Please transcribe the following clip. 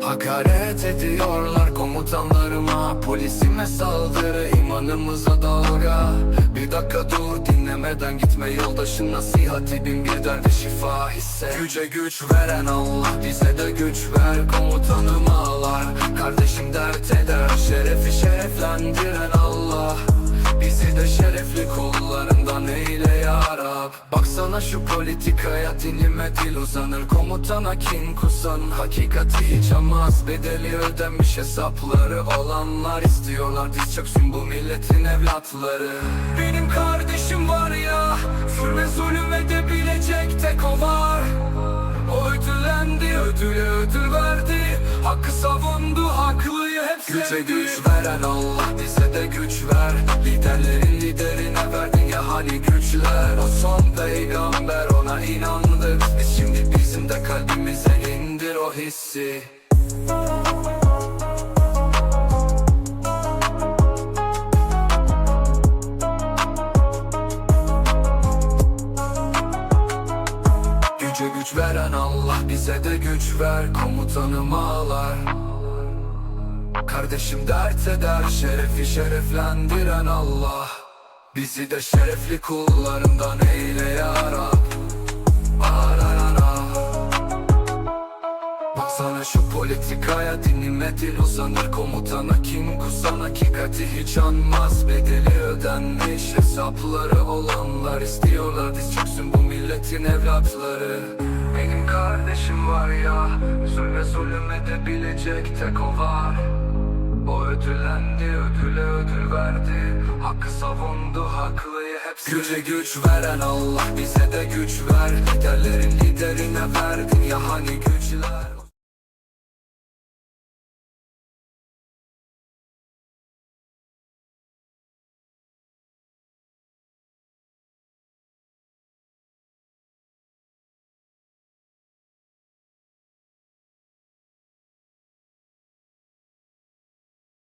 Hakaret ediyorlar komutanlarıma. Polisime saldırı imanımıza dalga. Bir dakika dur dinlemeden gitme. Yoldaşın nasihati bin bir derde şifa hisse. Güce güç veren Allah bize de güç ver. Komutanım ağlar. Kardeşim dert eder. Şerefi şereflendiren Allah. Bizi de şerefli Baksana şu politikaya dilime dil uzanır. Komutana kin kusan Hakikati hiç amaz Bedeli ödenmiş hesapları olanlar istiyorlar. Diz çöksün bu milletin evlatları. Benim kardeşim var ya Zulme zulüm edebilecek tek o var. O ödüllendi, ödülü ödül verdi. Hakkı savundu, haklıyı hep sevdi. Güce güç veren Allah bize de güç hani güçler O son peygamber ona inandık. Biz şimdi bizim de kalbimize indir o hissi. Güce güç veren Allah bize de güç ver Komutanım ağlar Kardeşim dert eder şerefi şereflendiren Allah Bizi de şerefli kullarından eyle ya Rab. Ararara. Baksana şu politikaya dinime dil uzanır Komutana. Kim kusan hakikati hiç anmaz. Bedeli ödenmiş hesapları olanlar istiyorlar. Diz çöksün bu milletin evlatları. Benim kardeşim var ya Zulme zulüm edebilecek tek o var o ödüllendi, ödüle ödül verdi. Hakkı savundu, haklıyı hep Güce güç veren Allah bize de güç ver. Liderlerin liderine verdin ya hani güçler